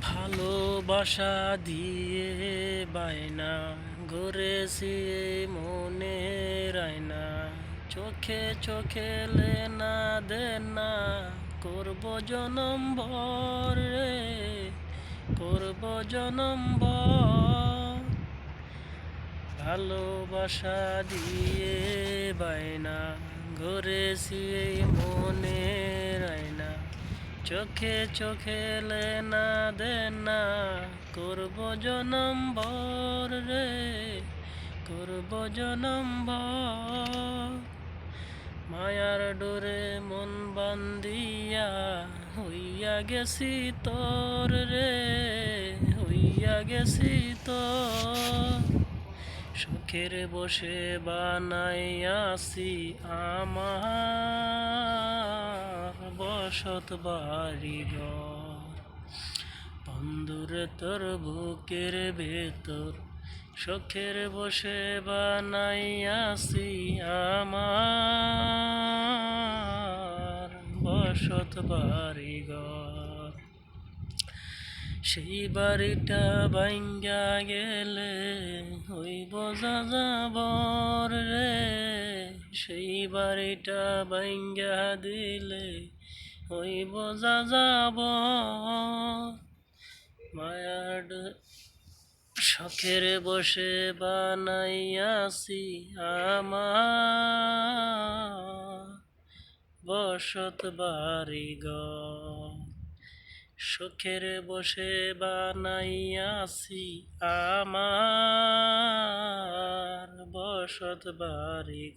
ভালোবাসা দিয়ে বায়না এই মনে রায়না চোখে চোখে লেনা দেনা করব জনম রে, করব জনম ভালোবাসা দিয়ে বায়না ঘুরেছি মনে চোখে চোখে লেনা দেনা করব জনম ভর রে, করব জনম মায়ার ডোরে মন বান্দিয়া হইয়া গেছি তোর রে, হইয়া গেছি তোর। সুখের বসে বানাইয়াছি আমার বসত বাড়ি তোর বুকের ভেতর সুখের বসে বানাইয়াছি আমার। বসত বাড়ি সেই বাড়িটা ভাঙ্গা গেলে হইব যাযাবর রে। সেই বাড়িটা ভাঙ্গা দিলে হইব যাযাবর মায়ার ড- শখের বসে বানাইয়াছি আমার। বসত বাড়ি সুখের বসে বানাইয়াছি আমার। বসত বাড়ি